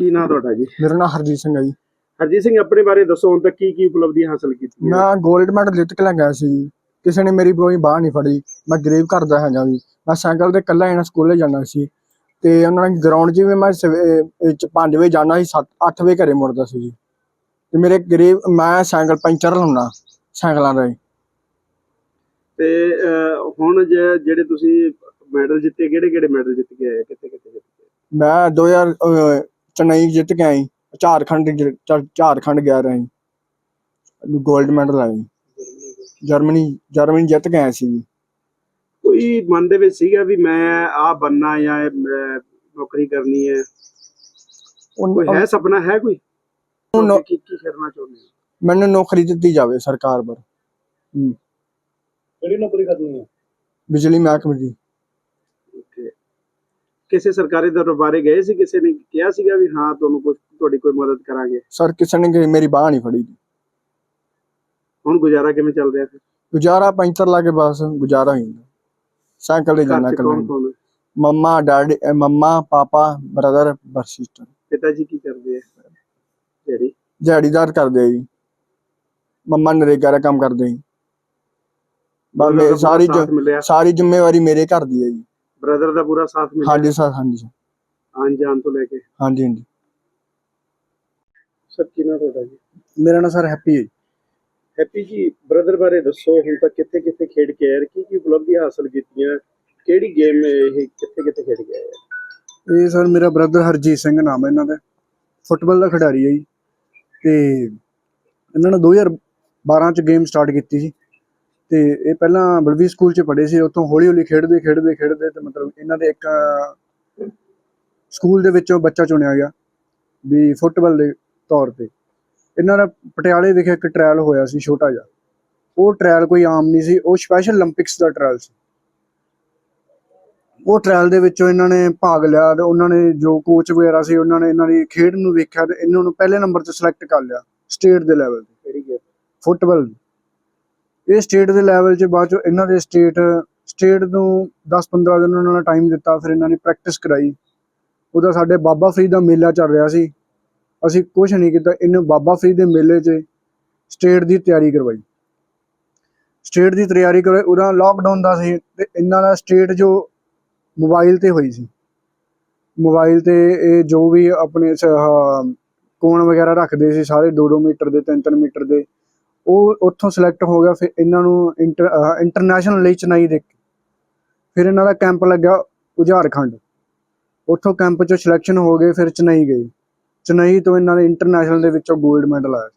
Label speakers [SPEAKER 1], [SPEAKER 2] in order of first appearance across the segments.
[SPEAKER 1] ਤੁਹਾਡਾ ਜੀ?
[SPEAKER 2] ਮੇਰਾ ਨਾਮ ਹਰਜੀਤ ਸਿੰਘ ਹੈ ਜੀ।
[SPEAKER 1] ਹਰਜੀਤ ਸਿੰਘ ਆਪਣੇ ਬਾਰੇ ਦੱਸੋ ਹੁਣ ਤੱਕ ਕੀ ਕੀ ਉਪਲਬਧੀਆਂ ਹਾਸਲ ਕੀਤੀਆਂ?
[SPEAKER 2] ਮੈਂ 골ਡ ਮੈਡਲ ਜਿੱਤ ਕੇ ਲੈ ਗਿਆ ਸੀ ਜੀ। ਕਿਸੇ ਨੇ ਮੇਰੀ ਕੋਈ ਬਾਹ ਨਹੀਂ ਫੜੀ। ਮੈਂ ਗਰੀਬ ਘਰ ਦਾ ਹੈਗਾ ਵੀ ਮੈਂ ਸਾਈਕਲ ਤੇ ਇਕੱਲਾ ਇਹਨਾਂ ਸਕੂਲੇ ਜਾਣਾ ਸੀ। ਤੇ ਉਹਨਾਂ ਨੇ ਗਰਾਊਂਡ 'ਚ ਵੀ ਮੈਂ 5 ਵਜੇ ਜਾਣਾ ਸੀ 7 8 ਵਜੇ ਘਰੇ ਮੁੜਦਾ ਸੀ ਜੀ। ਤੇ ਮੇਰੇ ਗਰੀਬ ਮੈਂ ਸਾਈਕਲ ਪੈਂਚਰ ਲਾਉਣਾ ਸਾਈਕਲਾਂ ਦਾ ਜੀ।
[SPEAKER 1] ਤੇ ਅਹ, ਹੁਣ ਜੇ- ਜਿਹੜੇ ਤੁਸੀਂ ਮੈਡਲ ਜਿੱਤੇ ਕਿਹੜੇ ਕਿਹੜੇ ਮੈਡਲ ਜਿੱਤ ਕੇ ਆਏ? ਕਿੱਥੇ ਕਿੱਥੇ ਜਿੱਤ ਕੇ ਆਏ?
[SPEAKER 2] ਮੈਂ 2000 ਅਹ, ਚੇਨਈ ਜਿੱਤ ਕੇ ਆਈ ਝਾਰਖੰਡ ਜ- ਝਾ- ਝਾਰਖੰਡ ਗਿਆ ਰਹੀ 골ਡ ਮੈਡਲ ਆਈ ਜਰਮਨੀ ਜਰਮਨੀ ਜਿੱਤ ਕੇ ਆਇਆ ਸੀ ਜੀ।
[SPEAKER 1] ਕੋਈ ਮਨ ਦੇ ਵਿੱਚ ਸੀਗਾ ਵੀ ਮੈਂ ਆ ਬੰਨਾ ਜਾਂ ਇਹ ਮੈਂ ਨੌਕਰੀ ਕਰਨੀ ਹੈ? ਕੋਈ ਹੈ ਸੁਪਨਾ ਹੈ ਕੋਈ?
[SPEAKER 2] ਉਹ ਨੌ-
[SPEAKER 1] ਕੀ ਕੀ ਕਰਨਾ ਚਾਹੁੰਦੇ ਹੋ?
[SPEAKER 2] ਮੈਨੂੰ ਨੌਕਰੀ ਦਿੱਤੀ ਜਾਵੇ ਸਰਕਾਰ ਵੱਲ
[SPEAKER 1] ਕਿਹੜੀ ਨੌਕਰੀ ਕਰਨੀ ਹੈ?
[SPEAKER 2] ਬਿਜਲੀ ਮਹਿਕਮੇ ਦੀ.
[SPEAKER 1] ਕਿਸੇ ਸਰਕਾਰੀ ਦਰਬਾਰੇ ਗਏ ਸੀ ਕਿਸੇ ਨੇ ਕਿਹਾ ਸੀਗਾ ਵੀ ਹਾਂ ਤੁਹਾਨੂੰ ਕੁਝ ਤੁਹਾਡੀ ਕੋਈ ਮਦਦ ਕਰਾਂਗੇ?
[SPEAKER 2] ਸਰ ਕਿਸੇ ਨੇ ਕਿ- ਮੇਰੀ ਬਾਹ ਨਹੀਂ ਫੜੀ
[SPEAKER 1] ਹੁਣ ਗੁਜ਼ਾਰਾ ਕਿਵੇਂ ਚੱਲ ਰਿਹਾ ਫਿਰ?
[SPEAKER 2] ਗੁਜ਼ਾਰਾ ਪੈਂਚਰ ਲਾ ਕੇ ਬਸ ਗੁਜ਼ਾਰਾ ਹੀ ਹੁੰਦਾ। ਸਾਈਕਲ ਤੇ ਜਾਣਾ
[SPEAKER 1] ਘਰ 'ਚ ਕੌਣ
[SPEAKER 2] ਕੱਲਾ
[SPEAKER 1] ਕੌਣ ਹੈ?
[SPEAKER 2] ਮੰਮਾ ਡੈਡੀ ਅਹ ਮੰਮਾ ਪਾਪਾ ਬ੍ਰਦਰ ਸਿਸਟਰ।
[SPEAKER 1] ਪਿਤਾ ਜੀ ਕੀ ਕਰਦੇ ਆ? ਜਿਹੜੀ
[SPEAKER 2] ਦਿਹਾੜੀਦਾਰ ਕਰਦੇ ਆ ਜੀ। ਮੰਮਾ ਨਰੇਗਾ ਦਾ ਕੰਮ ਕਰਦੇ ਜੀ। ਬਸ ਮੇ- ਸਾਰੀ ਜ- ਸਾਰੀ ਜ਼ਿੰਮੇਵਾਰੀ ਮੇਰੇ ਘਰ ਦੀ ਹੈ ਜੀ।
[SPEAKER 1] ਬ੍ਰਦਰ ਦਾ ਪੂਰਾ ਸਾਥ ਮਿਲਿਆ?
[SPEAKER 2] ਹਾਂਜੀ ਸਰ ਹਾਂਜੀ sir,
[SPEAKER 1] ਆਉਣ ਜਾਣ ਤੋਂ ਲੈ ਕੇ?
[SPEAKER 2] ਹਾਂਜੀ ਹਾਂਜੀ।
[SPEAKER 1] ਸਰ ਕਿਹਨਾਂ ਤੁਹਾਡਾ ਜੀ?
[SPEAKER 2] ਮੇਰਾ ਨਾਮ ਸਰ ਹੈਪੀ ਹੈ ਜੀ।
[SPEAKER 1] ਹੈਪੀ ਜੀ ਬ੍ਰਦਰ ਬਾਰੇ ਦੱਸੋ ਹੁਣ ਤੱਕ ਕਿੱਥੇ ਕਿੱਥੇ ਖੇਡ ਕੇ ਆਏ ਕੀ ਕੀ ਉਪਲਬਧੀਆਂ ਹਾਸਲ ਕੀਤੀਆਂ? ਕਿਹੜੀ ਗੇਮ ਇਹ ਕਿੱਥੇ ਕਿੱਥੇ ਖੇਡ ਕੇ ਆਏ?
[SPEAKER 3] ਇਹ ਸਰ ਮੇਰਾ ਬ੍ਰਦਰ ਹਰਜੀਤ ਸਿੰਘ ਨਾਮ ਹੈ ਇਹਨਾਂ ਦਾ। ਫੁੱਟਬਾਲ ਦਾ ਖਿਡਾਰੀ ਹੈ ਜੀ। ਤੇ ਇਹਨਾਂ ਨੇ 2012 ਚ ਗੇਮ ਸਟਾਰਟ ਕੀਤੀ ਸੀ। ਤੇ ਇਹ ਪਹਿਲਾਂ ਬਲਵੀ ਸਕੂਲ 'ਚ ਪੜ੍ਹੇ ਸੀ ਉੱਥੋਂ ਹੌਲੀ ਹੌਲੀ ਖੇਡਦੇ ਖੇਡਦੇ ਖੇਡਦੇ ਤੇ ਮਤਲਬ ਇਹਨਾਂ ਦੇ ਇੱਕ ਸਕੂਲ ਦੇ ਵਿੱਚੋਂ ਬੱਚਾ ਚੁਣਿਆ ਗਿਆ ਵੀ ਫੁੱਟਬਾਲ ਦੇ ਤੌਰ ਤੇ। ਇਹਨਾਂ ਦਾ ਪਟਿਆਲੇ ਵਿਖੇ ਇੱਕ ਟ੍ਰਾਇਲ ਹੋਇਆ ਸੀ ਛੋਟਾ ਜਿਹਾ। ਉਹ ਟ੍ਰਾਇਲ ਕੋਈ ਆਮ ਨਹੀਂ ਸੀ ਉਹ ਸਪੈਸ਼ਲ 올림픽ਸ ਦਾ ਟ੍ਰਾਇਲ ਸੀ। ਉਹ ਟ੍ਰਾਇਲ ਦੇ ਵਿੱਚੋਂ ਇਹਨਾਂ ਨੇ ਭਾਗ ਲਿਆ ਤੇ ਉਹਨਾਂ ਨੇ ਜੋ ਕੋਚ ਵਗੈਰਾ ਸੀ ਉਹਨਾਂ ਨੇ ਇਹਨਾਂ ਦੀ ਖੇਡ ਨੂੰ ਵੇਖਿਆ ਤੇ ਇਹਨਾਂ ਨੂੰ ਪਹਿਲੇ ਨੰਬਰ ਤੇ ਸਿਲੈਕਟ ਕਰ ਲਿਆ ਸਟੇਟ ਦੇ ਲੈਵਲ ਤੇ। ਫੁੱਟਬਾਲ ਇਹ ਸਟੇਟ ਦੇ ਲੈਵਲ 'ਚ ਬਾਅਦ ਚੋਂ ਇਹਨਾਂ ਦੇ ਸਟੇਟ ਸਟੇਟ ਨੂੰ 10-15 ਦਿਨ ਉਹਨਾਂ ਨੇ ਟਾਈਮ ਦਿੱਤਾ, ਫਿਰ ਇਹਨਾਂ ਨੇ ਪ੍ਰੈਕਟਿਸ ਕਰਾਈ। ਉਹਦਾ ਸਾਡੇ ਬਾਬਾ ਫਰੀਦ ਦਾ ਮੇਲਾ ਚੱਲ ਰਿਹਾ ਸੀ। ਅਸੀਂ ਕੁਝ ਨਹੀਂ ਕੀਤਾ, ਇਹਨੂੰ ਬਾਬਾ ਫਰੀਦ ਦੇ ਮੇਲੇ 'ਚ ਸਟੇਟ ਦੀ ਤਿਆਰੀ ਕਰਵਾਈ। ਸਟੇਟ ਦੀ ਤਿਆਰੀ ਕਰਵਾਈ ਉਹਦਾ ਲਾਕਡਾਊਨ ਦਾ ਸੀ ਤੇ ਇਹਨਾਂ ਦਾ ਸਟੇਟ ਜੋ ਮੋਬਾਈਲ ਤੇ ਹੋਈ ਸੀ। ਮੋਬਾਈਲ ਤੇ ਇਹ ਜੋ ਵੀ ਆਪਣੇ ਕੋਣ ਵਗੈਰਾ ਰੱਖਦੇ ਸੀ ਸਾਰੇ 2-2 ਮੀਟਰ ਦੇ 3-3 ਮੀਟਰ ਦੇ। ਉਹ ਉੱਥੋਂ ਸਿਲੈਕਟ ਹੋ ਗਿਆ ਫਿਰ ਇਹਨਾਂ ਨੂੰ ਇੰਟਰਨੈਸ਼ਨਲ ਲਈ ਚੇਨਈ ਦੇ ਫਿਰ ਇਹਨਾਂ ਦਾ ਕੈਂਪ ਲੱਗਾ ਉਝਾਰਖੰਡ ਉੱਥੋਂ ਕੈਂਪ ਚੋਂ ਸਿਲੈਕਸ਼ਨ ਹੋ ਗਏ ਫਿਰ ਚੇਨਈ ਗਏ। ਚੇਨਈ ਤੋਂ ਇਹਨਾਂ ਦੇ ਇੰਟਰਨੈਸ਼ਨਲ ਦੇ ਵਿੱਚੋਂ 골ਡ ਮੈਡਲ ਆਇਆ।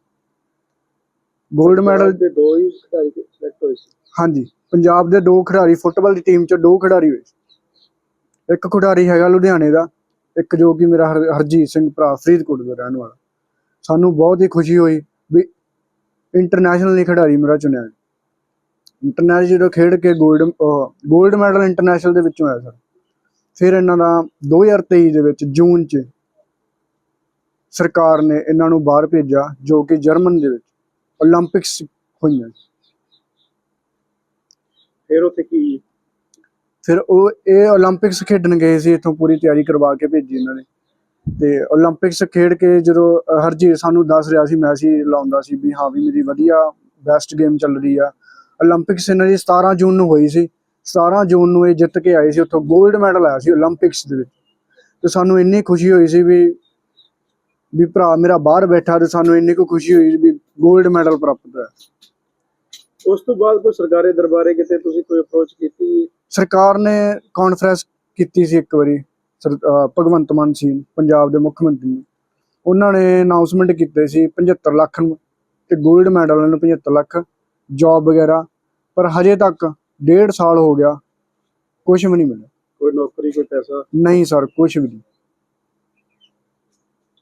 [SPEAKER 3] 골ਡ ਮੈਡਲ
[SPEAKER 1] ਦੇ ਦੋ ਹੀ ਖਿਡਾਰੀ ਸਿਲੈਕਟ ਹੋਏ ਸੀ।
[SPEAKER 3] ਹਾਂਜੀ ਪੰਜਾਬ ਦੇ ਦੋ ਖਿਡਾਰੀ ਫੁੱਟਬਾਲ ਦੀ ਟੀਮ 'ਚ ਦੋ ਖਿਡਾਰੀ ਹੋਏ। ਇੱਕ ਖਿਡਾਰੀ ਹੈਗਾ ਲੁਧਿਆਣੇ ਦਾ ਇੱਕ ਜੋ ਕਿ ਮੇਰਾ ਹਰ- ਹਰਜੀਤ ਸਿੰਘ ਭਰਾ ਫਰੀਦਕੋਟ ਦਾ ਰਹਿਣ ਵਾਲਾ। ਸਾਨੂੰ ਬਹੁਤ ਹੀ ਖੁਸ਼ੀ ਹੋਈ ਇੰਟਰਨੈਸ਼ਨਲੀ ਖਿਡਾਰੀ ਮੇਰਾ ਚੁਣਿਆ ਇੰਟਰਨੈਸ਼ਨਲ ਜਦੋਂ ਖੇਡ ਕੇ 골ਡ 골ਡ ਮੈਡਲ ਇੰਟਰਨੈਸ਼ਨਲ ਦੇ ਵਿੱਚੋਂ ਆਇਆ ਸਰ। ਫਿਰ ਇਹਨਾਂ ਦਾ 2023 ਦੇ ਵਿੱਚ ਜੂਨ 'ਚ ਸਰਕਾਰ ਨੇ ਇਹਨਾਂ ਨੂੰ ਬਾਹਰ ਭੇਜਿਆ ਜੋ ਕਿ ਜਰਮਨ ਦੇ ਵਿੱਚ 올림픽ਸ ਹੋਈਆਂ।
[SPEAKER 1] ਫਿਰ ਉੱਥੇ ਕੀ?
[SPEAKER 3] ਫਿਰ ਉਹ ਇਹ 올림픽ਸ ਖੇਡਣ ਗਏ ਸੀ ਇਥੋਂ ਪੂਰੀ ਤਿਆਰੀ ਕਰਵਾ ਕੇ ਭੇਜੀ ਇਹਨਾਂ ਨੇ। ਤੇ 올림픽ਸ ਖੇਡ ਕੇ ਜਦੋਂ ਹਰਜੀਤ ਸਾਨੂੰ ਦੱਸ ਰਿਹਾ ਸੀ ਮੈਸੇਜ ਲਾਉਂਦਾ ਸੀ ਵੀ ਹਾਂ ਵੀ ਮੇਰੀ ਵਧੀਆ ਬੈਸਟ ਗੇਮ ਚੱਲ ਰਹੀ ਆ। 올림픽ਸ ਇਹਨਾਂ ਦੀ 17 ਜੂਨ ਨੂੰ ਹੋਈ ਸੀ। 17 ਜੂਨ ਨੂੰ ਇਹ ਜਿੱਤ ਕੇ ਆਏ ਸੀ ਉੱਥੋਂ 골ਡ ਮੈਡਲ ਆਇਆ ਸੀ 올림픽ਸ ਦੇ ਵਿੱਚ। ਤੇ ਸਾਨੂੰ ਇੰਨੀ ਖੁਸ਼ੀ ਹੋਈ ਸੀ ਵੀ ਵੀ ਭਰਾ ਮੇਰਾ ਬਾਹਰ ਬੈਠਾ ਤੇ ਸਾਨੂੰ ਇੰਨੀ ਕੋ ਖੁਸ਼ੀ ਹੋਈ ਵੀ 골ਡ ਮੈਡਲ ਪ੍ਰਾਪਤ ਹੋਇਆ।
[SPEAKER 1] ਉਸ ਤੋਂ ਬਾਅਦ ਕੋਈ ਸਰਕਾਰੀ ਦਰਬਾਰੇ ਕਿਤੇ ਤੁਸੀਂ ਕੋਈ ਅਪਰੋਚ ਕੀਤੀ?
[SPEAKER 3] ਸਰਕਾਰ ਨੇ ਕਾਨਫਰੰਸ ਕੀਤੀ ਸੀ ਇੱਕ ਵਾਰੀ। ਭਗਵੰਤ ਮਾਨ ਸੀ ਪੰਜਾਬ ਦੇ ਮੁੱਖ ਮੰਤਰੀ। ਨੇ ਉਹਨਾਂ ਨੇ ਅਨਾਉਂਸਮੈਂਟ ਕੀਤੇ ਸੀ 75 ਲੱਖ ਨੂੰ ਤੇ 골ਡ ਮੈਡਲ ਨੂੰ 75 ਲੱਖ ਜੌਬ ਵਗੈਰਾ। ਪਰ ਹਜੇ ਤੱਕ ਡੇਢ ਸਾਲ ਹੋ ਗਿਆ ਕੁਝ ਵੀ ਨਹੀਂ ਮਿਲਿਆ।
[SPEAKER 1] ਕੋਈ ਨੌਕਰੀ ਕੋਈ ਪੈਸਾ?
[SPEAKER 3] ਨਹੀਂ ਸਰ ਕੁਝ ਵੀ ਨਹੀਂ।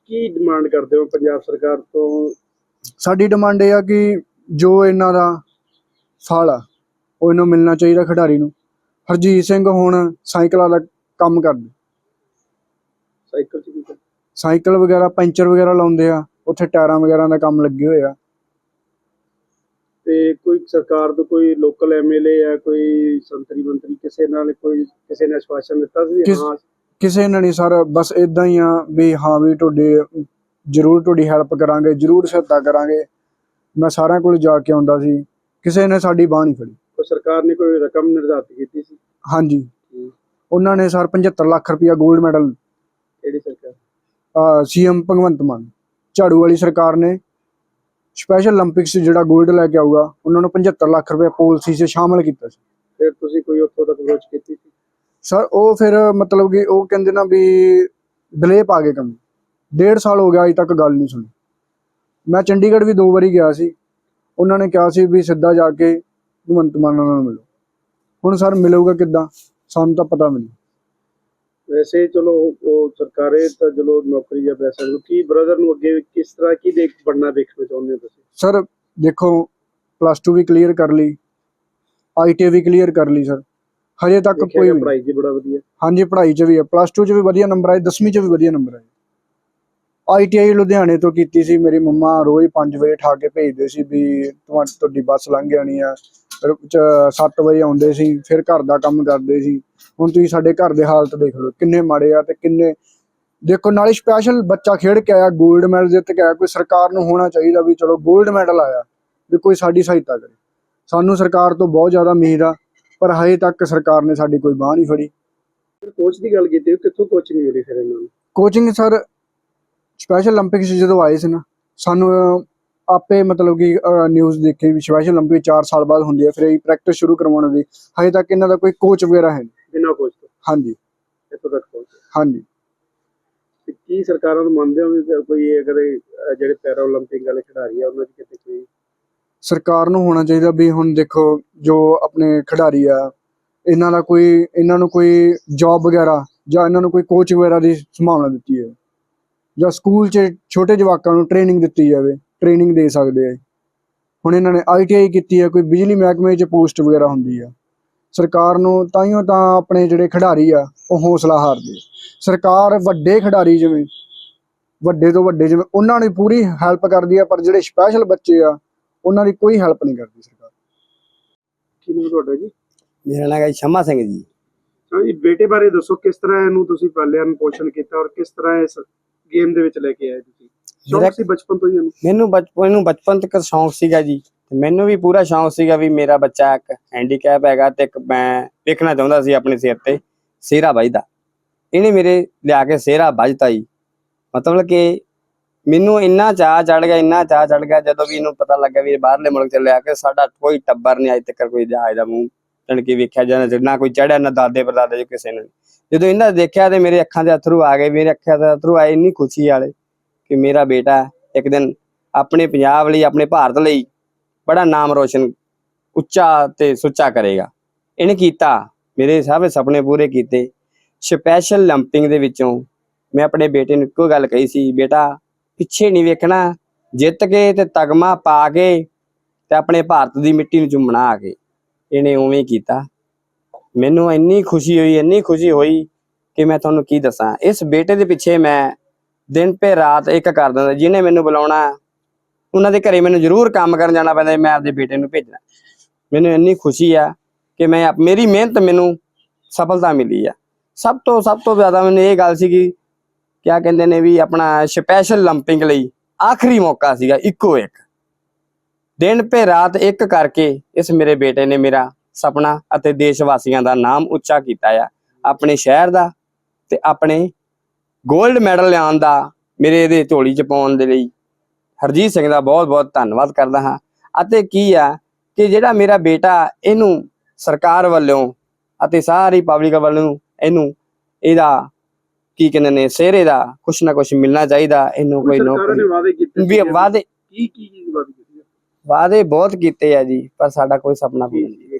[SPEAKER 1] ਕੀ ਡਿਮਾਂਡ ਕਰਦੇ ਹੋ ਪੰਜਾਬ ਸਰਕਾਰ ਤੋਂ?
[SPEAKER 3] ਸਾਡੀ ਡਿਮਾਂਡ ਇਹ ਆ ਕਿ ਜੋ ਇਹਨਾਂ ਦਾ ਫਲ ਆ ਉਹ ਇਹਨੂੰ ਮਿਲਣਾ ਚਾਹੀਦਾ ਖਿਡਾਰੀ ਨੂੰ। ਹਰਜੀਤ ਸਿੰਘ ਹੁਣ ਸਾਈਕਲਾਂ ਦਾ ਕੰਮ ਕਰਦੇ।
[SPEAKER 1] ਸਾਈਕਲ ਚ ਕੀ ਕਰ-
[SPEAKER 3] ਸਾਈਕਲ ਵਗੈਰਾ ਪੈਂਚਰ ਵਗੈਰਾ ਲਾਉਂਦੇ ਆ। ਉੱਥੇ ਟਾਇਰਾਂ ਵਗੈਰਾ ਦਾ ਕੰਮ ਲੱਗੇ ਹੋਏ ਆ।
[SPEAKER 1] ਤੇ ਕੋਈ ਸਰਕਾਰ ਤੋਂ ਕੋਈ ਲੋਕਲ ਐਮਐਲਏ ਜਾਂ ਕੋਈ ਸੰਤਰੀ ਮੰਤਰੀ ਕਿਸੇ ਨਾਲ ਕੋਈ ਕਿਸੇ ਨੇ ਆਸ਼ਵਾਸਨ ਦਿੱਤਾ ਸੀ
[SPEAKER 3] ਕਿਸ-
[SPEAKER 1] ਹਾਂ
[SPEAKER 3] ਕਿਸੇ ਨੇ ਨਹੀਂ ਸਰ ਬਸ ਇਦਾਂ ਹੀ ਆ ਵੀ ਹਾਂ ਵੀ ਤੁਹਾਡੇ ਜ਼ਰੂਰ ਤੁਹਾਡੀ ਹੈਲਪ ਕਰਾਂਗੇ ਜ਼ਰੂਰ ਸਹਾਇਤਾ ਕਰਾਂਗੇ। ਮੈਂ ਸਾਰਿਆਂ ਕੋਲ ਜਾ ਕੇ ਆਉਂਦਾ ਸੀ। ਕਿਸੇ ਨੇ ਸਾਡੀ ਬਾਹ ਨਹੀਂ ਫੜੀ।
[SPEAKER 1] ਕੋਈ ਸਰਕਾਰ ਨੇ ਕੋਈ ਰਕਮ ਨਿਰਧਾਰਿਤ ਕੀਤੀ ਸੀ?
[SPEAKER 3] ਹਾਂਜੀ। ਉਹਨਾਂ ਨੇ ਸਰ 75 ਲੱਖ ਰੁਪਇਆ 골ਡ ਮੈਡਲ ਸੀਐਮ ਭਗਵੰਤ ਮਾਨ ਝਾੜੂ ਵਾਲੀ ਸਰਕਾਰ ਨੇ ਸਪੈਸ਼ਲ 올림픽ਸ ਜਿਹੜਾ 골ਡ ਲੈ ਕੇ ਆਊਗਾ ਉਹਨਾਂ ਨੂੰ 75 ਲੱਖ ਰੁਪਏ ਪਾਲਿਸੀ 'ਚ ਸ਼ਾਮਲ ਕੀਤਾ ਸੀ।
[SPEAKER 1] ਫਿਰ ਤੁਸੀਂ ਕੋਈ ਉੱਥੋਂ ਤੱਕ ਅਪਰੋਚ ਕੀਤੀ ਸੀ?
[SPEAKER 3] ਸਰ ਉਹ ਫਿਰ ਮਤਲਬ ਕਿ ਉਹ ਕਹਿੰਦੇ ਨਾ ਵੀ ਡਿਲੇ ਪਾ ਗਏ ਕੰਮ। ਡੇਢ ਸਾਲ ਹੋ ਗਿਆ ਅਜੇ ਤੱਕ ਗੱਲ ਨਹੀਂ ਸੁਣੀ। ਮੈਂ ਚੰਡੀਗੜ੍ਹ ਵੀ ਦੋ ਵਾਰੀ ਗਿਆ ਸੀ। ਉਹਨਾਂ ਨੇ ਕਿਹਾ ਸੀ ਵੀ ਸਿੱਧਾ ਜਾ ਕੇ ਭਗਵੰਤ ਮਾਨ ਨਾਲ ਮਿਲੋ। ਹੁਣ ਸਰ ਮਿਲੂਗਾ ਕਿੱਦਾਂ? ਸਾਨੂੰ ਤਾਂ ਪਤਾ ਨਹੀਂ।
[SPEAKER 1] ਵੈਸੇ ਚਲੋ ਉਹ ਸਰਕਾਰੇ ਤਾਂ ਚਲੋ ਨੌਕਰੀ ਜਾਂ ਪੈਸਾ ਨੂੰ ਕੀ ਬ੍ਰਦਰ ਨੂੰ ਅੱਗੇ ਕਿਸ ਤਰ੍ਹਾਂ ਕੀ ਦੇਖ ਬਣਨਾ ਦੇਖਣਾ ਚਾਹੁੰਦੇ ਹੋ ਤੁਸੀਂ?
[SPEAKER 3] ਸਰ ਦੇਖੋ ਪਲੱਸ 2 ਵੀ ਕਲੀਅਰ ਕਰ ਲਈ। ਆਈਟੀ ਵੀ ਕਲੀਅਰ ਕਰ ਲਈ ਸਰ ਹਜੇ ਤੱਕ ਕੋਈ
[SPEAKER 1] ਪੜ੍ਹਾਈ ਜੀ ਬੜਾ ਵਧੀਆ।
[SPEAKER 3] ਹਾਂਜੀ ਪੜ੍ਹਾਈ 'ਚ ਵੀ ਹੈ ਪਲੱਸ 2 'ਚ ਵੀ ਵਧੀਆ ਨੰਬਰ ਆਏ 10ਵੀਂ 'ਚ ਵੀ ਵਧੀਆ ਨੰਬਰ ਆਏ। ਆਈਟੀਆਈ ਲੁਧਿਆਣੇ ਤੋਂ ਕੀਤੀ ਸੀ ਮੇਰੀ ਮੰਮਾ ਰੋਜ਼ 5 ਵਜੇ ਠਾ ਕੇ ਭੇਜਦੇ ਸੀ ਵੀ ਤੁਹਾ- ਤੁਹਾਡੀ ਬੱਸ ਲੰਘ ਜਾਣੀ ਆ। 7 ਵਜੇ ਆਉਂਦੇ ਸੀ ਫਿਰ ਘਰ ਦਾ ਕੰਮ ਕਰਦੇ ਸੀ। ਹੁਣ ਤੁਸੀਂ ਸਾਡੇ ਘਰ ਦੇ ਹਾਲਤ ਦੇਖ ਲਓ ਕਿੰਨੇ ਮਾੜੇ ਆ ਤੇ ਕਿੰਨੇ ਦੇਖੋ ਨਾਲੇ ਸਪੈਸ਼ਲ ਬੱਚਾ ਖੇਡ ਕੇ ਆਇਆ 골ਡ ਮੈਡਲ ਜਿੱਤ ਕੇ ਆਇਆ ਕੋਈ ਸਰਕਾਰ ਨੂੰ ਹੋਣਾ ਚਾਹੀਦਾ ਵੀ ਚਲੋ 골ਡ ਮੈਡਲ ਆਇਆ ਵੀ ਕੋਈ ਸਾਡੀ ਸਹਾਇਤਾ ਕਰੇ। ਸਾਨੂੰ ਸਰਕਾਰ ਤੋਂ ਬਹੁਤ ਜ਼ਿਆਦਾ ਉਮੀਦ ਆ ਪਰ ਹਜੇ ਤੱਕ ਸਰਕਾਰ ਨੇ ਸਾਡੀ ਕੋਈ ਬਾਹ ਨਹੀਂ ਫੜੀ।
[SPEAKER 1] ਕੋਚ ਦੀ ਗੱਲ ਕੀਤੀ ਕਿੱਥੋਂ ਕੋਚਿੰਗ ਮਿਲੀ ਫਿਰ ਇਹਨਾਂ ਨੂੰ?
[SPEAKER 3] ਕੋਚਿੰਗ ਸਰ ਸਪੈਸ਼ਲ 올림픽ਸ ਜਦੋਂ ਆਏ ਸੀ ਨਾ ਸਾਨੂੰ ਆਪੇ ਮਤਲਬ ਕਿ ਨਿਊਜ਼ ਦੇਖੀ ਵੀ ਸਪੈਸ਼ਲ 올림픽 4 ਸਾਲ ਬਾਅਦ ਹੁੰਦੀ ਹੈ ਫਿਰ ਇਹ ਪ੍ਰੈਕਟਿਸ ਸ਼ੁਰੂ ਕਰਵਾਉਣ ਦੀ ਹਜੇ ਤੱਕ ਇਹਨਾਂ ਦਾ ਕੋਈ ਕੋਚ ਵਗੈਰਾ ਹੈ ਨਹੀਂ
[SPEAKER 1] ਬਿਨਾਂ ਕੋਚ ਤੋਂ
[SPEAKER 3] ਹਾਂਜੀ
[SPEAKER 1] ਇੱਥੋਂ ਤੱਕ ਪਹੁੰਚੇ
[SPEAKER 3] ਹਾਂਜੀ
[SPEAKER 1] ਤੇ ਕੀ ਸਰਕਾਰਾਂ ਨੂੰ ਮੰਨਦੇ ਹੋ ਵੀ ਜੇ ਕੋਈ ਇਹ ਅਗਰ ਇਹ, ਅਹ, ਜਿਹੜੇ ਪੈਰਾ 올림픽 ਵਾਲੇ ਖਿਡਾਰੀ ਆ ਉਹਨਾਂ ਦੀ ਕਿਤੇ ਕੋਈ
[SPEAKER 3] ਸਰਕਾਰ ਨੂੰ ਹੋਣਾ ਚਾਹੀਦਾ ਵੀ ਹੁਣ ਦੇਖੋ ਜੋ ਆਪਣੇ ਖਿਡਾਰੀ ਆ ਇਹਨਾਂ ਦਾ ਕੋਈ ਇਹਨਾਂ ਨੂੰ ਕੋਈ ਜੌਬ ਵਗੈਰਾ ਜਾਂ ਇਹਨਾਂ ਨੂੰ ਕੋਈ ਕੋਚ ਵਗੈਰਾ ਦੀ ਸੰਭਾਵਨਾ ਦਿੱਤੀ ਹੈ ਜਾਂ ਸਕੂਲ 'ਚ ਛੋਟੇ ਜਵਾਕਾਂ ਨੂੰ ਟ੍ਰੇਨਿੰਗ ਦਿੱਤੀ ਜਾਵੇ ਟ੍ਰੇਨਿੰਗ ਦੇ ਸਕਦੇ ਆ ਹੁਣ ਇਹਨਾਂ ਨੇ ਆਈਟੀਆਈ ਕੀਤੀ ਹੈ ਕੋਈ ਬਿਜਲੀ ਮਹਿਕਮੇ 'ਚ ਪੋਸਟ ਵਗੈਰਾ ਹੁੰਦੀ ਆ। ਸਰਕਾਰ ਨੂੰ ਤਾਈਓ ਤਾਂ ਆਪਣੇ ਜਿਹੜੇ ਖਿਡਾਰੀ ਆ ਉਹ ਹੌਸਲਾ ਹਾਰਦੇ ਆ। ਸਰਕਾਰ ਵੱਡੇ ਖਿਡਾਰੀ ਜਿਵੇਂ ਵੱਡੇ ਤੋਂ ਵੱਡੇ ਜਿਵੇਂ ਉਹਨਾਂ ਦੀ ਪੂਰੀ ਹੈਲਪ ਕਰਦੀ ਆ ਪਰ ਜਿਹੜੇ ਸਪੈਸ਼ਲ ਬੱਚੇ ਆ ਉਹਨਾਂ ਦੀ ਕੋਈ ਹੈਲਪ ਨਹੀਂ ਕਰਦੀ ਸਰਕਾਰ।
[SPEAKER 1] ਕੀ ਨਾਮ ਤੁਹਾਡਾ ਜੀ?
[SPEAKER 4] ਮੇਰਾ ਨਾਮ ਹੈ ਸ਼ਮਾ ਸਿੰਘ ਜੀ।
[SPEAKER 1] ਹਾਂ ਜੀ ਬੇਟੇ ਬਾਰੇ ਦੱਸੋ ਕਿਸ ਤਰ੍ਹਾਂ ਇਹਨੂੰ ਤੁਸੀਂ ਪਾਲਿਆ ਨੂੰ ਪੋਸ਼ਣ ਕੀਤਾ ਔਰ ਕਿਸ ਤਰ੍ਹਾਂ ਇਸ ਗੇਮ ਦੇ ਵਿੱਚ ਲੈ ਕੇ ਆਏ ਤੁਸੀਂ? ਸ਼ੌਕ ਸੀ ਬਚਪਨ ਤੋਂ ਹੀ ਇਹਨੂੰ?
[SPEAKER 4] ਮੈਨੂੰ ਬਚਪਨ ਨੂੰ ਬਚਪਨ ਤੱਕ ਸ਼ੌਂਕ ਸੀਗਾ ਜੀ। ਤੇ ਮੈਨੂੰ ਵੀ ਪੂਰਾ ਸ਼ੌਂਕ ਸੀਗਾ ਵੀ ਮੇਰਾ ਬੱਚਾ ਇੱਕ ਹੈਂਡੀਕੈਪ ਹੈਗਾ ਤੇ ਇੱਕ ਮੈਂ ਵੇਖਣਾ ਚਾਹੁੰਦਾ ਸੀ ਆਪਣੇ ਸਿਰ ਤੇ ਸਿਹਰਾ ਵੱਜਦਾ। ਇਹਨੇ ਮੇਰੇ ਲਿਆ ਕੇ ਸਿਹਰਾ ਵੱਜਤਾ ਜੀ। ਮਤਲਬ ਕਿ ਮੈਨੂੰ ਇੰਨਾ ਚਾਹ ਚੜ ਗਿਆ ਇੰਨਾ ਚਾਹ ਚੜ ਗਿਆ ਜਦੋਂ ਵੀ ਇਹਨੂੰ ਪਤਾ ਲੱਗਾ ਵੀ ਇਹ ਬਾਹਰਲੇ ਮੁਲਕ ਚ ਲਿਆ ਕੇ ਸਾਡਾ ਕੋਈ ਟੱਬਰ ਨਹੀਂ ਅਜੇ ਤੱਕ ਕੋਈ ਜਹਾਜ਼ ਦਾ ਮੂੰਹ ਟਣ ਕੇ ਵੇਖਿਆ ਜਾਂ ਨਾ ਕੋਈ ਚੜਿਆ ਨਾ ਦਾਦੇ ਪਰਦਾਦੇ ਚ ਕਿਸੇ ਨੇ। ਜਦੋਂ ਇਹਨਾਂ ਦੇਖਿਆ ਤੇ ਮੇਰੇ ਅੱਖਾਂ ਦੇ ਅਥਰੂ ਆ ਗਏ ਮੇਰੇ ਅੱਖਾਂ ਦੇ ਅਥਰੂ ਆਏ ਇੰਨੀ ਖੁਸ਼ੀ ਵਾਲੇ। ਕਿ ਮੇਰਾ ਬੇਟਾ ਇੱਕ ਦਿਨ ਆਪਣੇ ਪੰਜਾਬ ਲਈ, ਆਪਣੇ ਭਾਰਤ ਲਈ ਬੜਾ ਨਾਮ ਰੋਸ਼ਨ ਉੱਚਾ ਤੇ ਸੁੱਚਾ ਕਰੇਗਾ। ਇਹਨੇ ਕੀਤਾ, ਮੇਰੇ ਸਾਰੇ ਸੁਪਨੇ ਪੂਰੇ ਕੀਤੇ। ਸਪੈਸ਼ਲ ਲੰਪਿੰਗ ਦੇ ਵਿੱਚੋਂ ਮੈਂ ਆਪਣੇ ਬੇਟੇ ਨੂੰ ਇੱਕੋ ਗੱਲ ਕਹੀ ਸੀ, ਬੇਟਾ, ਪਿੱਛੇ ਨਹੀਂ ਵੇਖਣਾ, ਜਿੱਤ ਕੇ ਤੇ ਤਗਮਾ ਪਾ ਕੇ ਤੇ ਆਪਣੇ ਭਾਰਤ ਦੀ ਮਿੱਟੀ ਨੂੰ ਚੁੰਮਣਾ ਆ ਕੇ। ਇਹਨੇ ਉਵੇਂ ਕੀਤਾ। ਮੈਨੂੰ ਇੰਨੀ ਖੁਸ਼ੀ ਹੋਈ, ਇੰਨੀ ਖੁਸ਼ੀ ਹੋਈ ਕਿ ਮੈਂ ਤੁਹਾਨੂੰ ਕੀ ਦੱਸਾਂ। ਇਸ ਬੇਟੇ ਦੇ ਪਿੱਛੇ ਮੈਂ ਦਿਨ ਪੇ ਰਾਤ ਇੱਕ ਕਰ ਦਿੰਦਾ, ਜਿਹਨੇ ਮੈਨੂੰ ਬੁਲਾਉਣਾ ਉਹਨਾਂ ਦੇ ਘਰੇ ਮੈਨੂੰ ਜ਼ਰੂਰ ਕੰਮ ਕਰਨ ਜਾਣਾ ਪੈਂਦਾ ਮੈਂ ਆਪਦੇ ਬੇਟੇ ਨੂੰ ਭੇਜਣਾ। ਮੈਨੂੰ ਇੰਨੀ ਖੁਸ਼ੀ ਆ ਕਿ ਮੈਂ ਮੇਰੀ ਮਿਹਨਤ ਮੈਨੂੰ ਸਫਲਤਾ ਮਿਲੀ ਆ ਸਭ ਤੋਂ ਸਭ ਤੋਂ ਜ਼ਿਆਦਾ ਮੈਨੂੰ ਇਹ ਗੱਲ ਸੀ ਕਿ ਕਿਆ ਕਹਿੰਦੇ ਨੇ ਵੀ ਆਪਣਾ ਸਪੈਸ਼ਲ ਲੰਪਿੰਗ ਲਈ ਆਖਰੀ ਮੌਕਾ ਸੀਗਾ, ਇੱਕੋ ਇੱਕ। ਦਿਨ ਪੇ ਰਾਤ ਇੱਕ ਕਰਕੇ ਇਸ ਮੇਰੇ ਬੇਟੇ ਨੇ ਮੇਰਾ ਸੁਪਨਾ ਅਤੇ ਦੇਸ਼ ਵਾਸੀਆਂ ਦਾ ਨਾਮ ਉੱਚਾ ਕੀਤਾ ਆ, ਆਪਣੇ ਸ਼ਹਿਰ ਦਾ ਤੇ ਆਪਣੇ ਗੋਲਡ ਮੈਡਲ ਲਿਆਉਣ ਦਾ ਮੇਰੇ ਇਹਦੇ ਝੋਲੀ ਚ ਪਾਉਣ ਦੇ ਲਈ ਹਰਜੀਤ ਸਿੰਘ ਦਾ ਬਹੁਤ-ਬਹੁਤ ਧੰਨਵਾਦ ਕਰਦਾ ਹਾਂ। ਅਤੇ ਕੀ ਆ ਕਿ ਜਿਹੜਾ ਮੇਰਾ ਬੇਟਾ ਇਹਨੂੰ ਸਰਕਾਰ ਵੱਲੋਂ ਅਤੇ ਸਾਰੀ ਪਬਲਿਕ ਵੱਲੋਂ ਇਹਨੂੰ ਇਹਦਾ ਕੀ ਕਹਿੰਦੇ ਨੇ ਸਿਹਰੇ ਦਾ ਕੁਛ ਨਾ ਕੁਛ ਮਿਲਣਾ ਚਾਹੀਦਾ ਇਹਨੂੰ ਕੋਈ ਨੌਕਰੀ ਵੀ ਵਾਅਦੇ
[SPEAKER 1] ਕੀ ਕੀ ਵਾਅਦੇ
[SPEAKER 4] ਬਹੁਤ ਕੀਤੇ ਆ ਜੀ ਪਰ ਸਾਡਾ ਕੋਈ ਸੁਪਨਾ ਨਹੀਂ।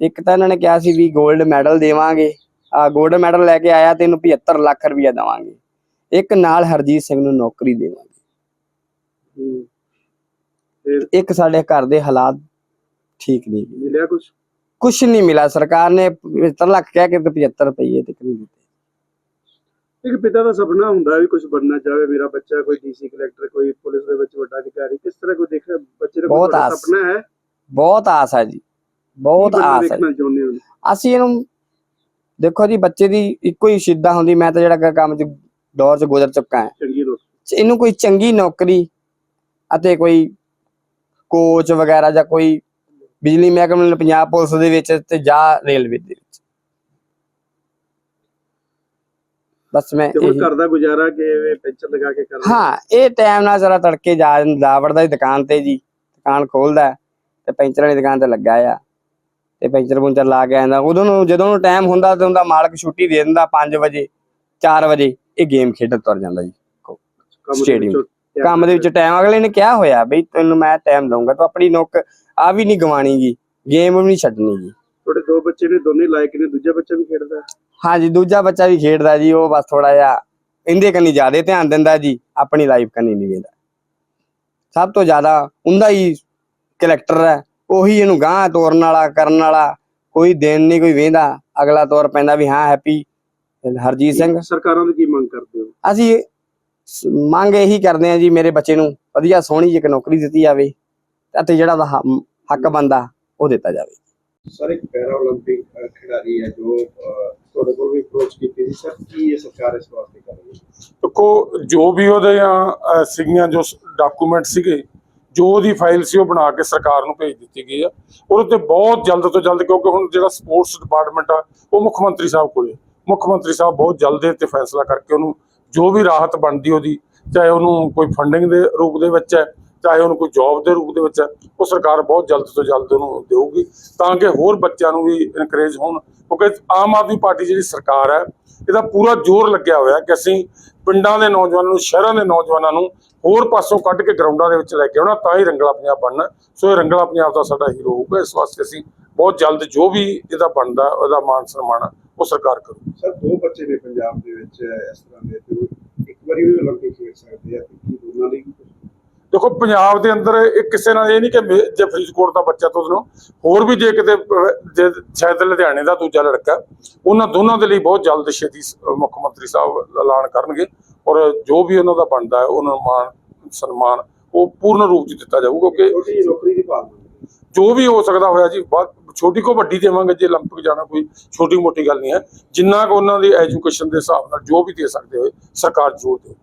[SPEAKER 4] ਇੱਕ ਤਾਂ ਇਹਨਾਂ ਨੇ ਕਿਹਾ ਸੀ ਵੀ 골ਡ ਮੈਡਲ ਦੇਵਾਂਗੇ। ਆ 골ਡ ਮੈਡਲ ਲੈ ਕੇ ਆਇਆ ਤੇ ਇਹਨੂੰ 75 ਲੱਖ ਰੁਪਇਆ ਦੇਵਾਂਗੇ। ਇੱਕ ਨਾਲ ਹਰਜੀਤ ਸਿੰਘ ਨੂੰ ਨੌਕਰੀ ਦੇਵਾਂਗੇ।
[SPEAKER 1] ਹੂੰ।
[SPEAKER 4] ਇੱਕ ਸਾਡੇ ਘਰ ਦੇ ਹਾਲਾਤ ਠੀਕ ਨਹੀਂ।
[SPEAKER 1] ਮਿਲਿਆ ਕੁਝ
[SPEAKER 4] ਕੁਛ ਨਹੀਂ ਮਿਲਾ ਸਰਕਾਰ ਨੇ 75 ਲੱਖ ਕਹਿ ਕੇ ਤੇ 75 ਰੁਪਏ ਤੱਕ ਨਹੀਂ ਦਿੱਤੇ।
[SPEAKER 1] ਇੱਕ ਪਿਤਾ ਦਾ ਸੁਪਨਾ ਹੁੰਦਾ ਵੀ ਕੁਝ ਬਣਨਾ ਚਾਹੇ ਮੇਰਾ ਬੱਚਾ ਕੋਈ ਡੀਸੀ ਕਲੈਕਟਰ ਕੋਈ ਪੁਲਿਸ ਦੇ ਵਿੱਚ ਵੱਡਾ ਅਧਿਕਾਰੀ ਕਿਸ ਤਰ੍ਹਾਂ ਕੋਈ ਦੇਖਿਆ ਬੱਚੇ ਦਾ
[SPEAKER 4] ਬਹੁਤ।
[SPEAKER 1] ਸੁਪਨਾ ਹੈ?
[SPEAKER 4] ਬਹੁਤ ਆਸ ਆ ਜੀ। ਬਹੁਤ ਆਸ ਹੈ।
[SPEAKER 1] ਹੋ?
[SPEAKER 4] ਅਸੀਂ ਇਹਨੂੰ ਦੇਖੋ ਜੀ ਬੱਚੇ ਦੀ ਇੱਕੋ ਹੀ ਸਿੱਧਾ ਹੁੰਦੀ ਮੈਂ ਤਾਂ ਜਿਹੜਾ ਕੰਮ ਚ ਦੌਰ ਚ ਗੁਜ਼ਰ ਚੁੱਕਾ ਹਾਂ।
[SPEAKER 1] ਚੰਗੀ
[SPEAKER 4] ਇਹਨੂੰ ਕੋਈ ਚੰਗੀ ਨੌਕਰੀ ਅਤੇ ਕੋਈ ਕੋਚ ਵਗੈਰਾ ਜਾਂ ਕੋਈ ਬਿਜਲੀ ਮਹਿਕਮੇ ਪੰਜਾਬ ਪੁਲਿਸ ਦੇ ਵਿੱਚ ਤੇ ਜਾਂ ਰੇਲਵੇ ਦੇ ਵਿੱਚ। ਬਸ ਮੈਂ
[SPEAKER 1] ਤੇ ਹੁਣ
[SPEAKER 4] ਇਹੀ-
[SPEAKER 1] ਘਰ ਦਾ ਗੁਜ਼ਾਰਾ ਕਿਵੇਂ ਪੈਂਚਰ ਲਗਾ ਕੇ ਕਰਨਾ?
[SPEAKER 4] ਹਾਂ ਇਹ ਟਾਈਮ ਨਾਲ ਜ਼ਰਾ ਤੜਕੇ ਜਾ ਜਾ ਵੜਦਾ ਜੀ ਦੁਕਾਨ ਤੇ ਜੀ ਦੁਕਾਨ ਖੋਲਦਾ ਹੈ ਤੇ ਪੈਂਚਰਾਂ ਦੀ ਦੁਕਾਨ ਤੇ ਲੱਗਾ ਆ। ਤੇ ਪੈਂਚਰ ਪੁੰਚਰ ਲਾ ਕੇ ਆਂਦਾ ਉਦੋਂ ਨੂੰ ਜਦੋਂ ਨੂੰ ਟਾਈਮ ਹੁੰਦਾ ਤੇ ਉਹਦਾ ਮਾਲਕ ਛੁੱਟੀ ਦੇ ਦਿੰਦਾ 5 ਵਜੇ 4 ਵਜੇ। ਇਹ ਗੇਮ ਖੇਡਣ ਤੁਰ ਜਾਂਦਾ ਜੀ।
[SPEAKER 1] ਤਿਆਰ
[SPEAKER 4] ਕੰਮ ਦੇ ਵਿੱਚ ਟਾਈਮ ਅਗਲੇ ਨੇ ਕਿਹਾ ਹੋਇਆ ਬਈ ਤੈਨੂੰ ਮੈਂ ਟਾਈਮ ਦਊਂਗਾ ਤੂੰ ਆਪਣੀ ਨੌਕ ਆ ਵੀ ਨਹੀਂ ਗਵਾਣੀਗੀ ਗੇਮ ਵੀ ਨਹੀਂ ਛੱਡਣੀ ਜੀ
[SPEAKER 1] ਤੁਹਾਡੇ ਦੋ ਬੱਚੇ ਨੇ ਦੋਨੇ ਲਾਇਕ ਨੇ ਦੂਜਾ ਬੱਚਾ ਵੀ ਖੇਡਦਾ?
[SPEAKER 4] ਹਾਂਜੀ ਦੂਜਾ ਬੱਚਾ ਵੀ ਖੇਡਦਾ ਜੀ ਉਹ ਬਸ ਥੋੜਾ ਜਿਹਾ ਇਹਦੇ ਕੰਨੀ ਜ਼ਿਆਦਾ ਧਿਆਨ ਦਿੰਦਾ ਜੀ ਆਪਣੀ ਲਾਈਫ ਕੰਨੀ ਨਹੀਂ ਦਿੰਦਾ ਸਭ ਤੋਂ ਜ਼ਿਆਦਾ ਉਹਦਾ ਹੀ ਕੈਰੈਕਟਰ ਹੈ ਉਹੀ ਇਹਨੂੰ ਗਾਂਹ ਤੋਰਨ ਵਾਲਾ ਕਰਨ ਵਾਲਾ ਕੋਈ ਦਿਨ ਨਹੀਂ ਕੋਈ ਵੇਂਦਾ ਅਗਲਾ ਤੋਰ ਪੈਂਦਾ ਵੀ ਹਾਂ ਹੈਪੀ ਹਰਜੀਤ ਸਿੰਘ
[SPEAKER 1] ਸਰਕਾਰਾਂ ਤੋਂ ਕੀ ਮੰਗ ਕਰਦੇ ਹੋ
[SPEAKER 4] ਅਸੀਂ ਸ- ਮੰਗ ਇਹੀ ਕਰਦੇ ਆ ਜੀ ਮੇਰੇ ਬੱਚੇ ਨੂੰ ਵਧੀਆ ਸੋਹਣੀ ਜਿਹੀ ਇੱਕ ਨੌਕਰੀ ਦਿੱਤੀ ਜਾਵੇ ਅਤੇ ਜਿਹੜਾ ਉਹਦਾ ਹ- ਹੱਕ ਬੰਦਾ ਉਹ ਦਿੱਤਾ ਜਾਵੇ
[SPEAKER 1] ਸਰ ਇੱਕ ਪੈਰਾ 올림픽 ਖਿਡਾਰੀ ਹੈ ਜੋ ਅਹ, ਤੁਹਾਡੇ ਕੋਲ ਵੀ ਅਪਰੋਚ ਕੀਤੀ ਸੀ ਸਰ ਕੀ ਇਹ ਸਰਕਾਰ ਇਸ ਵਾਸਤੇ ਕਰ ਰਹੀ ਹੈ
[SPEAKER 5] ਦੇਖੋ ਜੋ ਵੀ ਉਹਦੇ ਆ ਸੀਗੀਆਂ ਜੋ ਡਾਕੂਮੈਂਟ ਸੀਗੇ ਜੋ ਉਹਦੀ ਫਾਈਲ ਸੀ ਉਹ ਬਣਾ ਕੇ ਸਰਕਾਰ ਨੂੰ ਭੇਜ ਦਿੱਤੀ ਗਈ ਆ ਉਹਦੇ ਤੇ ਬਹੁਤ ਜਲਦ ਤੋਂ ਜਲਦ ਕਿਉਂਕਿ ਹੁਣ ਜਿਹੜਾ ਸਪੋਰਟਸ ਡਿਪਾਰਟਮੈਂਟ ਆ ਉਹ ਮੁੱਖ ਮੰਤਰੀ ਸਾਹਿਬ ਕੋਲੇ ਮੁੱਖ ਮੰਤਰੀ ਸਾਹਿਬ ਬਹੁਤ ਜਲਦ ਇਹ ਤੇ ਫੈਸਲਾ ਕਰਕੇ ਉਹਨੂੰ ਜੋ ਵੀ ਰਾਹਤ ਬਣਦੀ ਉਹਦੀ, ਚਾਹੇ ਉਹਨੂੰ ਕੋਈ ਫੰਡਿੰਗ ਦੇ ਰੂਪ ਦੇ ਵਿੱਚ ਹੈ, ਚਾਹੇ ਉਹਨੂੰ ਕੋਈ ਜੌਬ ਦੇ ਰੂਪ ਦੇ ਵਿੱਚ ਹੈ, ਉਹ ਸਰਕਾਰ ਬਹੁਤ ਜਲਦ ਤੋਂ ਜਲਦ ਉਹਨੂੰ ਦੇਊਗੀ ਤਾਂ ਕਿ ਹੋਰ ਬੱਚਿਆਂ ਨੂੰ ਵੀ ਇਨਕਰੇਜ ਹੋਣ ਕਿਉਂਕਿ ਆਮ ਆਦਮੀ ਪਾਰਟੀ ਜਿਹੜੀ ਸਰਕਾਰ ਹੈ, ਇਹਦਾ ਪੂਰਾ ਜ਼ੋਰ ਲੱਗਿਆ ਹੋਇਆ ਕਿ ਅਸੀਂ ਪਿੰਡਾਂ ਦੇ ਨੌਜਵਾਨਾਂ ਨੂੰ, ਸ਼ਹਿਰਾਂ ਦੇ ਨੌਜਵਾਨਾਂ ਨੂੰ ਹੋਰ ਪਾਸੋਂ ਕੱਢ ਕੇ ਗਰਾਊਂਡਾਂ ਦੇ ਵਿੱਚ ਲੈ ਕੇ ਆਉਣਾ, ਤਾਂ ਹੀ ਰੰਗਲਾ ਪੰਜਾਬ ਬਣਨਾ ਸੋ ਇਹ ਰੰਗਲਾ ਪੰਜਾਬ ਦਾ ਸਾਡਾ ਹੀਰੋ ਹੋਊਗਾ, ਇਸ ਵਾਸਤੇ ਅਸੀਂ ਬਹੁਤ ਜਲਦ ਜੋ ਵੀ ਇਹਦਾ ਬਣਦਾ, ਉਹਦਾ ਮਾਨ ਸਨਮਾਨ ਉਹ ਸਰਕਾਰ ਕਰੂ
[SPEAKER 1] ਸਰ ਦੋ ਬੱਚੇ ਨੇ ਪੰਜਾਬ ਦੇ ਵਿੱਚ ਇਸ ਤਰ੍ਹਾਂ ਦੇ ਤੇ ਉਹ ਇੱਕ ਵਾਰੀ ਵੀ 올림픽 ਖੇਡ ਸਕਦੇ ਆ ਤੇ ਕੀ ਦੋਨਾਂ ਲਈ ਵੀ ਕੁਛ?
[SPEAKER 5] ਦੇਖੋ ਪੰਜਾਬ ਦੇ ਅੰਦਰ ਇਹ ਕਿਸੇ ਨਾਲ ਇਹ ਨਹੀਂ ਕਿ ਮੇ- ਜੇ ਫਰੀਦਕੋਟ ਦਾ ਬੱਚਾ ਤੋਂ ਉਹਨੂੰ ਹੋਰ ਵੀ ਜੇ ਕਿਤੇ ਅਹ, ਜੇ ਸ਼ਾਇਦ ਲੁਧਿਆਣੇ ਦਾ ਦੂਜਾ ਲੜਕਾ ਉਹਨਾਂ ਦੋਨਾਂ ਦੇ ਲਈ ਬਹੁਤ ਜਲਦ ਛੇਤੀ ਸ- ਮੁੱਖ ਮੰਤਰੀ ਸਾਹਿਬ ਐਲਾਨ ਕਰਨਗੇ ਔਰ ਜੋ ਵੀ ਉਹਨਾਂ ਦਾ ਬਣਦਾ ਹੈ ਉਹਨਾਂ ਨੂੰ ਮਾਣ ਸਨਮਾਨ ਉਹ ਪੂਰਨ ਰੂਪ 'ਚ ਦਿੱਤਾ ਜਾਊਗਾ ਕਿਉਂਕਿ
[SPEAKER 1] ਛੋਟੀ ਜਿਹੀ ਨੌਕਰੀ ਦੀ ਭਾਲ ਮੰਗਦੇ
[SPEAKER 5] ਜੋ ਵੀ ਹੋ ਸਕਦਾ ਹੋਇਆ ਜੀ ਬਾਅਦ ਛੋਟੀ ਕੋ ਵੱਡੀ ਦੇਵਾਂਗੇ ਜੇ 올림픽 ਜਾਣਾ ਕੋਈ ਛੋਟੀ ਮੋਟੀ ਗੱਲ ਨਹੀਂ ਹੈ ਜਿੰਨਾ ਕੁ ਉਹਨਾਂ ਦੀ ਐਜੂਕੇਸ਼ਨ ਦੇ ਹਿਸਾਬ ਨਾਲ ਜੋ ਵੀ ਦੇ ਸਕਦੇ ਹੋਏ ਸਰਕਾਰ ਜ਼ਰੂਰ ਦੇ